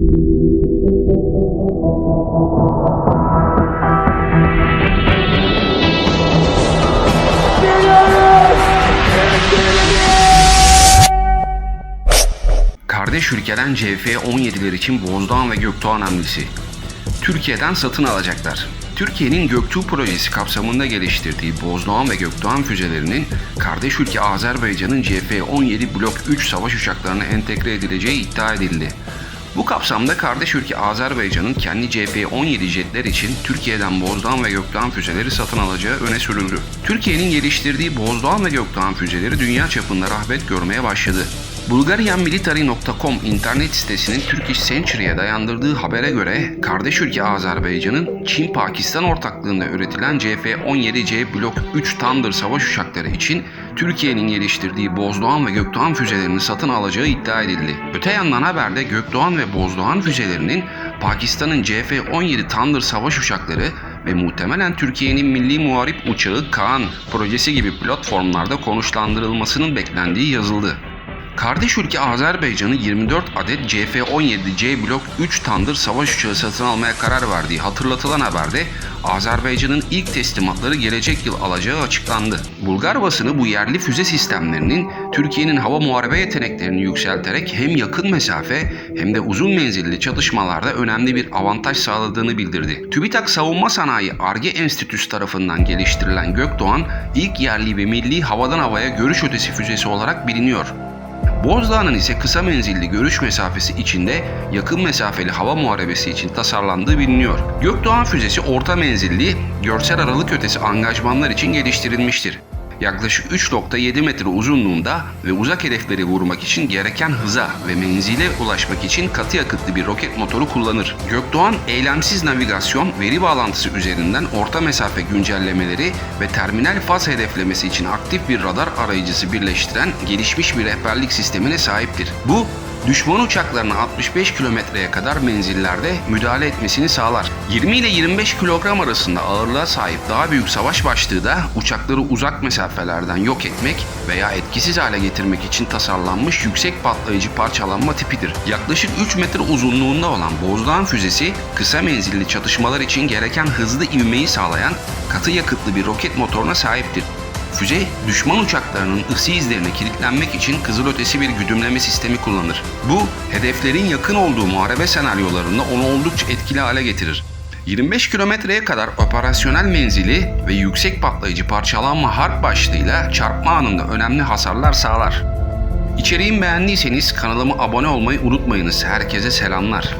Kardeş ülkeden CF-17'ler için Bozdağ ve Gökdoğan hamlesi. Türkiye'den satın alacaklar. Türkiye'nin Göktuğ projesi kapsamında geliştirdiği Bozdoğan ve Gökdoğan füzelerinin kardeş ülke Azerbaycan'ın CF-17 Blok 3 savaş uçaklarına entegre edileceği iddia edildi. Bu kapsamda kardeş ülke Azerbaycan'ın kendi CF-17 jetler için Türkiye'den Bozdoğan ve Gökdoğan füzeleri satın alacağı öne sürüldü. Türkiye'nin geliştirdiği Bozdoğan ve Gökdoğan füzeleri dünya çapında rağbet görmeye başladı. Bulgarianmilitary.com internet sitesinin Turkish Century'e dayandırdığı habere göre kardeş ülke Azerbaycan'ın Çin-Pakistan ortaklığında üretilen CF-17C Blok 3 Thunder savaş uçakları için Türkiye'nin geliştirdiği Bozdoğan ve Gökdoğan füzelerini satın alacağı iddia edildi. Öte yandan haberde Gökdoğan ve Bozdoğan füzelerinin Pakistan'ın CF-17 Thunder savaş uçakları ve muhtemelen Türkiye'nin milli muharip uçağı Kaan projesi gibi platformlarda konuşlandırılmasının beklendiği yazıldı. Kardeş ülke Azerbaycan'ı 24 adet CF-17C Blok 3 Thunder savaş uçağı satın almaya karar verdiği hatırlatılan haberde Azerbaycan'ın ilk teslimatları gelecek yıl alacağı açıklandı. Bulgar basını bu yerli füze sistemlerinin Türkiye'nin hava muharebe yeteneklerini yükselterek hem yakın mesafe hem de uzun menzilli çatışmalarda önemli bir avantaj sağladığını bildirdi. TÜBİTAK Savunma Sanayi Arge Enstitüsü tarafından geliştirilen Gökdoğan ilk yerli ve milli havadan havaya görüş ötesi füzesi olarak biliniyor. Bozdağ'ın ise kısa menzilli görüş mesafesi içinde yakın mesafeli hava muharebesi için tasarlandığı biliniyor. Gökdoğan füzesi orta menzilli, görsel aralık ötesi angajmanlar için geliştirilmiştir. Yaklaşık 3.7 metre uzunluğunda ve uzak hedefleri vurmak için gereken hıza ve menzile ulaşmak için katı yakıtlı bir roket motoru kullanır. Gökdoğan eylemsiz navigasyon, veri bağlantısı üzerinden orta mesafe güncellemeleri ve terminal faz hedeflemesi için aktif bir radar arayıcısı birleştiren gelişmiş bir rehberlik sistemine sahiptir. Bu düşman uçaklarına 65 kilometreye kadar menzillerde müdahale etmesini sağlar. 20 ile 25 kilogram arasında ağırlığa sahip daha büyük savaş başlığı da uçakları uzak mesafelerden yok etmek veya etkisiz hale getirmek için tasarlanmış yüksek patlayıcı parçalanma tipidir. Yaklaşık 3 metre uzunluğunda olan Bozdağ füzesi kısa menzilli çatışmalar için gereken hızlı ivmeyi sağlayan katı yakıtlı bir roket motoruna sahiptir. Füze, düşman uçaklarının ısı izlerine kilitlenmek için kızılötesi bir güdümleme sistemi kullanır. Bu, hedeflerin yakın olduğu muharebe senaryolarında onu oldukça etkili hale getirir. 25 kilometreye kadar operasyonel menzili ve yüksek patlayıcı parçalanma harp başlığıyla çarpma anında önemli hasarlar sağlar. İçeriğimi beğendiyseniz kanalıma abone olmayı unutmayınız. Herkese selamlar.